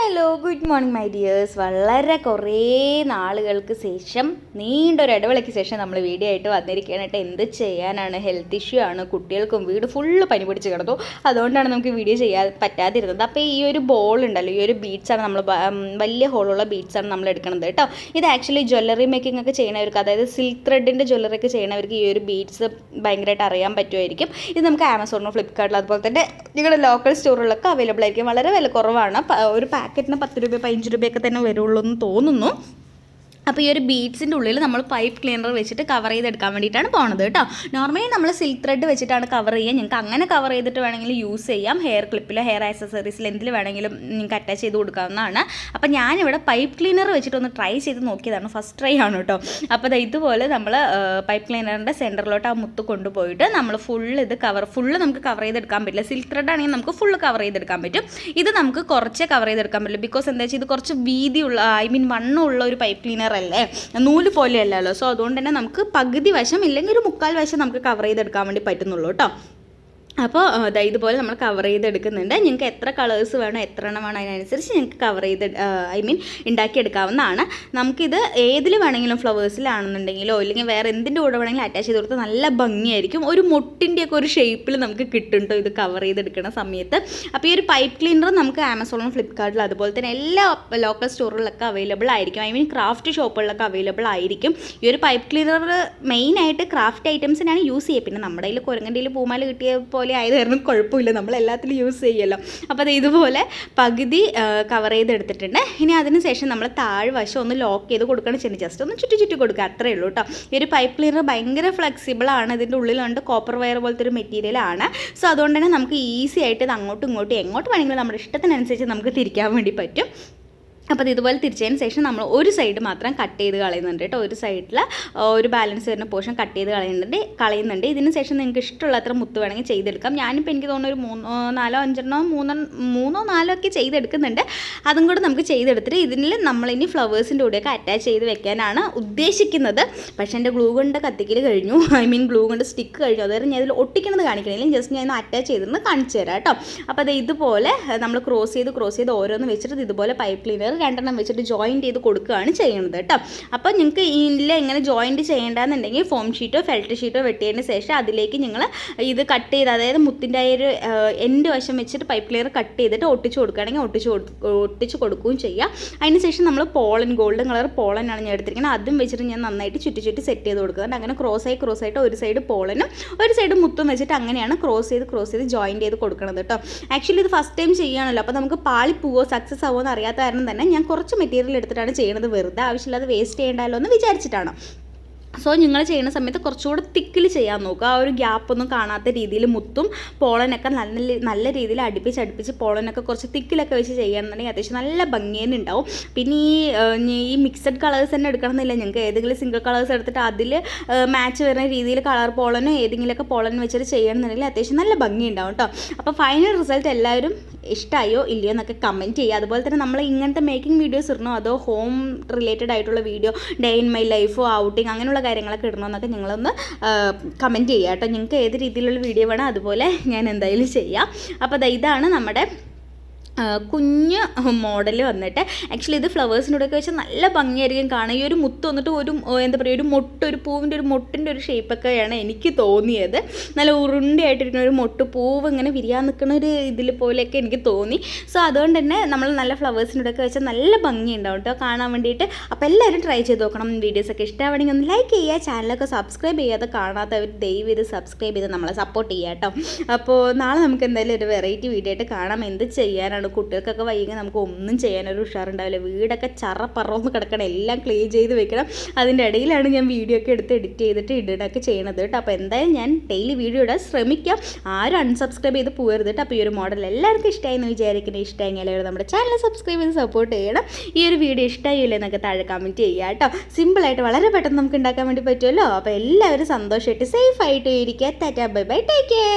Hello good morning my dears വളരെ കുറേ നാളുകൾക്ക് ശേഷം നീണ്ടൊരു ഇടവേളയ്ക്ക് ശേഷം നമ്മൾ വീഡിയോ ആയിട്ട് വന്നിരിക്കുകയാണ് കേട്ടോ. എന്ത് ചെയ്യാനാണ്? ഹെൽത്ത് ഇഷ്യൂ ആണ്. കുട്ടികൾക്കും വീട് ഫുള്ള് പനി പിടിച്ച് കിടന്നു. അതുകൊണ്ടാണ് നമുക്ക് വീഡിയോ ചെയ്യാൻ പറ്റാതിരുന്നത്. അപ്പോൾ ഈ ഒരു ബോൾ ഉണ്ടല്ലോ ഈ ഒരു ബീഡ്സാണ് നമ്മൾ വലിയ ഹോളുള്ള ബീഡ്സാണ് നമ്മൾ എടുക്കുന്നത് കേട്ടോ. ഇത് ആക്ച്വലി ജ്വല്ലറി മേക്കിംഗ് ഒക്കെ ചെയ്യണവർക്ക് അതായത് സിൽക്ക് ത്രെഡിന്റെ ജ്വല്ലറി ഒക്കെ ചെയ്യണവർക്ക് ഈ ഒരു ബീഡ്സ് ഭയങ്കരമായിട്ട് അറിയാൻ പറ്റുമായിരിക്കും. ഇത് നമുക്ക് ആമസോണോ ഫ്ലിപ്കാർട്ടിലോ അതുപോലെ തന്നെ നിങ്ങളുടെ ലോക്കൽ സ്റ്റോറുകളൊക്കെ അവൈലബിൾ ആയിരിക്കും. വളരെ വില കുറവാണ്. ഒരു ഒരു പാക്കറ്റിന് പത്ത് രൂപ പതിനഞ്ച് രൂപയൊക്കെ തന്നെ വരുള്ളൂ എന്ന് തോന്നുന്നു. അപ്പോൾ ഈ ഒരു ബീഡ്സിന്റെ ഉള്ളിൽ നമ്മൾ പൈപ്പ് ക്ലീനർ വെച്ചിട്ട് കവർ ചെയ്തെടുക്കാൻ വേണ്ടിയിട്ടാണ് പോണത് കേട്ടോ. നോർമലി നമ്മൾ സിൽക്ക് ത്രെഡ് വെച്ചിട്ടാണ് കവർ ചെയ്യുക. നിങ്ങൾക്ക് അങ്ങനെ കവർ ചെയ്തിട്ട് വേണമെങ്കിൽ യൂസ് ചെയ്യാം. ഹെയർ ക്ലിപ്പിലോ ഹെയർ ആക്സസറീസിൽ എന്തിൽ വേണമെങ്കിലും നിങ്ങൾക്ക് അറ്റാച്ച് ചെയ്ത് കൊടുക്കാവുന്നതാണ്. അപ്പോൾ ഞാനിവിടെ പൈപ്പ് ക്ലീനർ വെച്ചിട്ടൊന്ന് ട്രൈ ചെയ്ത് നോക്കിയതാണ്. ഫസ്റ്റ് ട്രൈ ആണ് കേട്ടോ. അപ്പോൾ ഇതുപോലെ നമ്മൾ പൈപ്പ് ക്ലീനറിന്റെ സെന്ററിലോട്ട് ആ മുത്ത് കൊണ്ടുപോയിട്ട് നമ്മൾ ഫുള്ള് ഇത് കവർ ഫുള്ള് നമുക്ക് കവർ ചെയ്തെടുക്കാൻ പറ്റില്ല. സിൽക്ക് ത്രെഡ് ആണെങ്കിൽ നമുക്ക് ഫുള്ള് കവർ ചെയ്തെടുക്കാൻ പറ്റും. ഇത് നമുക്ക് കുറച്ചേ കവർ ചെയ്തെടുക്കാൻ പറ്റില്ല ബിക്കോസ് എന്താ വെച്ചാൽ ഇത് കുറച്ച് വീതിയുള്ള ഐ മീൻ വണ്ണമുള്ള ഒരു പൈപ്പ് ക്ലീനർ അല്ലേ നൂൽ പോലെയല്ലല്ലോ. സോ അതുകൊണ്ട് തന്നെ നമുക്ക് പകുതി വശം ഇല്ലെങ്കിൽ ഒരു മുക്കാൽ വശം നമുക്ക് കവർ ചെയ്തെടുക്കാൻ വേണ്ടി പറ്റുന്നുള്ളൂ കേട്ടോ അപ്പോൾ ദാ ഇതുപോലെ നമ്മൾ കവർ ചെയ്തെടുക്കുന്നുണ്ട്. നിങ്ങൾക്ക് എത്ര കളേഴ്സ് വേണോ എത്ര എണ്ണം വേണോ അതിനനുസരിച്ച് നിങ്ങൾക്ക് കവർ ചെയ്ത് ഐ മീൻ ഉണ്ടാക്കിയെടുക്കാവുന്നതാണ്. നമുക്കിത് ഏതിൽ വേണമെങ്കിലും ഫ്ലവേഴ്സിലാണെന്നുണ്ടെങ്കിലോ അല്ലെങ്കിൽ വേറെ എന്തിന്റെ കൂടെ വേണമെങ്കിലും അറ്റാച്ച് ചെയ്ത് കൊടുത്താൽ നല്ല ഭംഗിയായിരിക്കും. ഒരു മുട്ടിന്റെയൊക്കെ ഒരു ഷേപ്പിൽ നമുക്ക് കിട്ടുന്നുണ്ടോ ഇത് കവർ ചെയ്തെടുക്കുന്ന സമയത്ത്. അപ്പോൾ ഈ ഒരു പൈപ്പ് ക്ലീനർ നമുക്ക് ആമസോണിലും ഫ്ലിപ്കാർട്ടിലും അതുപോലെ തന്നെ എല്ലാ ലോക്കൽ സ്റ്റോറുകളിലൊക്കെ അവൈലബിൾ ആയിരിക്കും. ഐ മീൻ ക്രാഫ്റ്റ് ഷോപ്പുകളിലൊക്കെ അവൈലബിൾ ആയിരിക്കും. ഈ ഒരു പൈപ്പ് ക്ലീനർ മെയിനായിട്ട് ക്രാഫ്റ്റ് ഐറ്റംസിനാണ് യൂസ് ചെയ്യുക. പിന്നെ നമ്മുടെ കയ്യിൽ കുരങ്ങന്റെ പൂമാല കിട്ടിയ പോലെ ആയത് കാരണം കുഴപ്പമില്ല. നമ്മൾ എല്ലാത്തിലും യൂസ് ചെയ്യുമല്ലോ. അപ്പോൾ അത് ഇതുപോലെ പകുതി കവർ ചെയ്തെടുത്തിട്ടുണ്ട്. ഇനി അതിന് ശേഷം നമ്മൾ താഴ്വശം ഒന്ന് ലോക്ക് ചെയ്ത് കൊടുക്കണം ചെയ്യുന്നത് ജസ്റ്റ് ഒന്ന് ചുറ്റി ചുറ്റി കൊടുക്കുക അത്രയേ ഉള്ളൂ കേട്ടോ ഈ ഒരു പൈപ്പ് ക്ലീനർ ഭയങ്കര ഫ്ലെക്സിബിൾ ആണ്. ഇതിന്റെ ഉള്ളിലുണ്ട് കോപ്പർ വയർ പോലത്തെ ഒരു മെറ്റീരിയലാണ് സോ അതുകൊണ്ട് തന്നെ നമുക്ക് ഈസി ആയിട്ട് ഇത് അങ്ങോട്ടും ഇങ്ങോട്ടും എങ്ങോട്ട് വേണമെങ്കിലും നമ്മുടെ ഇഷ്ടത്തിനനുസരിച്ച് നമുക്ക് തിരിക്കാൻ വേണ്ടി പറ്റും. അപ്പോൾ അത് ഇതുപോലെ തിരിച്ചതിന് ശേഷം നമ്മൾ ഒരു സൈഡ് മാത്രം കട്ട് ചെയ്ത് കളയുന്നുണ്ട് കേട്ടോ. ഒരു സൈഡിൽ ഒരു ബാലൻസ് വരുന്ന പോർഷൻ കട്ട് ചെയ്ത് കളയുന്നുണ്ട് കളയുന്നുണ്ട്. ഇതിന് ശേഷം നിങ്ങൾക്ക് ഇഷ്ടമുള്ള അത്ര മുത്ത് വേണമെങ്കിൽ ചെയ്തെടുക്കാം. ഞാനിപ്പോൾ എനിക്ക് തോന്നുന്നു ഒരു മൂന്നോ നാലോ അഞ്ചെണ്ണോ മൂന്നോ മൂന്നോ നാലോ ഒക്കെ ചെയ്തെടുക്കുന്നുണ്ട്. അതും കൂടെ നമുക്ക് ചെയ്തെടുത്തിട്ട് ഇതിൽ നമ്മളിനി ഫ്ലവേഴ്സിന്റെ കൂടെയൊക്കെ അറ്റാച്ച് ചെയ്ത് വെക്കാനാണ് ഉദ്ദേശിക്കുന്നത്. പക്ഷേ എന്റെ ഗ്ലൂ കൊണ്ട് കത്തിക്കൽ കഴിഞ്ഞു. ഐ മീൻ ഗ്ലൂ കൊണ്ട് സ്റ്റിക്ക് കഴിഞ്ഞു. അതായത് ഞാൻ ഇതിൽ ഒട്ടിക്കണത് കാണിക്കണില്ല. ജസ്റ്റ് ഞാൻ അറ്റാച്ച് ചെയ്തെന്ന് കാണിച്ചു തരാം കേട്ടോ. അപ്പോൾ അത് ഇതുപോലെ നമ്മൾ ക്രോസ് ചെയ്ത് ക്രോസ് ചെയ്ത് ഓരോന്ന് വെച്ചിട്ട് ഇതുപോലെ പൈപ്പ് ക്ലീനർ രണ്ടെണ്ണം വെച്ചിട്ട് ജോയിന്റ് ചെയ്ത് കൊടുക്കുകയാണ് ചെയ്യുന്നത് കേട്ടോ. അപ്പോൾ നിങ്ങൾക്ക് ഇതിൽ എങ്ങനെ ജോയിന്റ് ചെയ്യേണ്ടതെന്നുണ്ടെങ്കിൽ ഫോം ഷീറ്റോ ഫെൽറ്റ് ഷീറ്റോ വെട്ടിയതിന് ശേഷം അതിലേക്ക് നിങ്ങൾ ഇത് കട്ട് ചെയ്ത് അതായത് മുത്തിന്റെ ഒരു എന്റെ വശം വെച്ചിട്ട് പൈപ്പ് ക്ലിയർ കട്ട് ചെയ്തിട്ട് ഒട്ടിച്ച് കൊടുക്കുകയാണെങ്കിൽ ഒട്ടിച്ച് ഒട്ടിച്ച് കൊടുക്കുകയും ചെയ്യാം. അതിന് ശേഷം നമ്മൾ പോളൻ ഗോൾഡൻ കളർ പോളനാണ് ഞാൻ എടുത്തിരിക്കുന്നത്. അതും വെച്ചിട്ട് ഞാൻ നന്നായിട്ട് ചുറ്റി ചുറ്റി സെറ്റ് ചെയ്ത് കൊടുക്കുന്നുണ്ട് അങ്ങനെ ക്രോസ് ആയി ക്രോസ് ആയിട്ട് ഒരു സൈഡ് പോളനും ഒരു സൈഡ് മുത്തും വെച്ചിട്ട് അങ്ങനെയാണ് ക്രോസ് ചെയ്ത് ക്രോസ് ചെയ്ത് ജോയിന്റ് ചെയ്ത് കൊടുക്കുന്നത് കേട്ടോ. ആക്ച്വലി ഇത് ഫസ്റ്റ് ടൈം ചെയ്യുകയാണല്ലോ. അപ്പോൾ നമുക്ക് പാളി പോവോ സക്സസ് ആവുമോ എന്ന് അറിയാത്ത കാരണം തന്നെ ഞാൻ കുറച്ച് മെറ്റീരിയൽ എടുത്തിട്ടാണ് ചെയ്യണത്. വെറുതെ ആവശ്യമില്ലാതെ വേസ്റ്റ് ചെയ്യേണ്ടല്ലോ എന്ന് വിചാരിച്ചിട്ടാണ്. സോ നിങ്ങൾ ചെയ്യുന്ന സമയത്ത് കുറച്ചുകൂടെ തിക്കിൽ ചെയ്യാൻ നോക്കുക. ആ ഒരു ഗ്യാപ്പൊന്നും കാണാത്ത രീതിയിൽ മുത്തും പോളനൊക്കെ നല്ല നല്ല രീതിയിൽ അടുപ്പിച്ച് അടുപ്പിച്ച് പോളനൊക്കെ കുറച്ച് തിക്കിലൊക്കെ വെച്ച് ചെയ്യുകയാണെന്നുണ്ടെങ്കിൽ അത്യാവശ്യം നല്ല ഭംഗിയെന്നെ ഉണ്ടാവും. പിന്നെ ഈ ഈ മിക്സഡ് കളേഴ്സ് തന്നെ എടുക്കണമെന്നില്ല. ഞങ്ങൾക്ക് ഏതെങ്കിലും സിംഗിൾ കളേഴ്സ് എടുത്തിട്ട് അതിൽ മാച്ച് വരുന്ന രീതിയിൽ കളർ പോളനോ ഏതെങ്കിലുമൊക്കെ പോളൻ വെച്ചിട്ട് ചെയ്യണമെന്നുണ്ടെങ്കിൽ അത്യാവശ്യം നല്ല ഭംഗി ഉണ്ടാവും കേട്ടോ അപ്പോൾ ഫൈനൽ റിസൾട്ട് എല്ലാവരും ഇഷ്ടമായോ ഇല്ലയോ എന്നൊക്കെ കമന്റ് ചെയ്യുക. അതുപോലെ തന്നെ നമ്മൾ ഇങ്ങനത്തെ മേക്കിംഗ് വീഡിയോസ് ഇടണോ? അതോ ഹോം റിലേറ്റഡ് ആയിട്ടുള്ള വീഡിയോ ഡേ ഇൻ മൈ ലൈഫോ ഔട്ടിങ് അങ്ങനെയുള്ള കാര്യങ്ങളൊക്കെ ഇടണമെന്നൊക്കെ നിങ്ങളൊന്ന് കമന്റ് ചെയ്യുക കേട്ടോ. നിങ്ങൾക്ക് ഏത് രീതിയിലുള്ള വീഡിയോ വേണം അതുപോലെ ഞാൻ എന്തായാലും ചെയ്യാം. അപ്പോൾ ഇതാണ് നമ്മുടെ കുഞ്ഞ് മോഡൽ വന്നിട്ട് ആക്ച്വലി ഇത് ഫ്ലവേഴ്സിനോടൊക്കെ വെച്ചാൽ നല്ല ഭംഗിയായിരിക്കും കാണാൻ. ഈ ഒരു മുത്ത് വന്നിട്ട് ഒരു എന്താ പറയുക ഒരു മൊട്ട് ഒരു പൂവിന്റെ ഒരു മൊട്ടിന്റെ ഒരു ഷേപ്പൊക്കെയാണ് എനിക്ക് തോന്നിയത്. നല്ല ഉരുണ്ടയായിട്ടിരിക്കുന്ന ഒരു മൊട്ട് പൂവ് ഇങ്ങനെ വിരിയാൻ നിൽക്കുന്ന ഒരു ഇതിൽ പോലെയൊക്കെ എനിക്ക് തോന്നി. സോ അതുകൊണ്ട് തന്നെ നമ്മൾ നല്ല ഫ്ലവേഴ്സിനോടൊക്കെ വെച്ചാൽ നല്ല ഭംഗി ഉണ്ടാവും കേട്ടോ കാണാൻ വേണ്ടിയിട്ട്. അപ്പോൾ എല്ലാവരും ട്രൈ ചെയ്ത് നോക്കണം. വീഡിയോസൊക്കെ ഇഷ്ടമാണെങ്കിൽ ഒന്ന് ലൈക്ക് ചെയ്യുക. ചാനലൊക്കെ സബ്സ്ക്രൈബ് ചെയ്യാതെ കാണാത്തവർ ദയവ് ഇത് സബ്സ്ക്രൈബ് ചെയ്ത് നമ്മളെ സപ്പോർട്ട് ചെയ്യുക കേട്ടോ. അപ്പോൾ നാളെ നമുക്ക് എന്തായാലും ഒരു വെറൈറ്റി വീഡിയോ ആയിട്ട് കാണാം. എന്ത് ചെയ്യാനാണ് കുട്ടികൾക്കൊക്കെ വൈകി നമുക്ക് ഒന്നും ചെയ്യാനൊരു ഉഷാറുണ്ടാവില്ല. വീടൊക്കെ ചറപ്പറന്ന് പറന്ന് കിടക്കണം. എല്ലാം ക്ലീൻ ചെയ്ത് വെക്കണം. അതിന്റെ ഇടയിലാണ് ഞാൻ വീഡിയോ ഒക്കെ എടുത്ത് എഡിറ്റ് ചെയ്തിട്ട് ഇടണൊക്കെ ചെയ്യണത് കേട്ടോ. അപ്പോൾ എന്തായാലും ഞാൻ ഡെയിലി വീഡിയോ ഇടാൻ ശ്രമിക്കാം. ആരും അൺസബ്സ്ക്രൈബ് ചെയ്ത് പോകരുത് കേട്ടോ. അപ്പോൾ ഈ ഒരു മോഡൽ എല്ലാവർക്കും ഇഷ്ടമായി എന്ന് വിചാരിക്കുന്നത് അല്ലെങ്കിൽ നമ്മുടെ ചാനൽ സബ്സ്ക്രൈബ് ചെയ്ത് സപ്പോർട്ട് ചെയ്യണം. ഈ ഒരു വീഡിയോ ഇഷ്ടമായില്ല എന്നൊക്കെ താഴെ കമന്റ് ചെയ്യുക കേട്ടോ. സിമ്പിളായിട്ട് വളരെ പെട്ടെന്ന് നമുക്ക് ഉണ്ടാക്കാൻ വേണ്ടി പറ്റുമല്ലോ. അപ്പോൾ എല്ലാവരും സന്തോഷമായിട്ട് സേഫ് ആയിട്ട് ഇരിക്കുക. Tata bye bye take care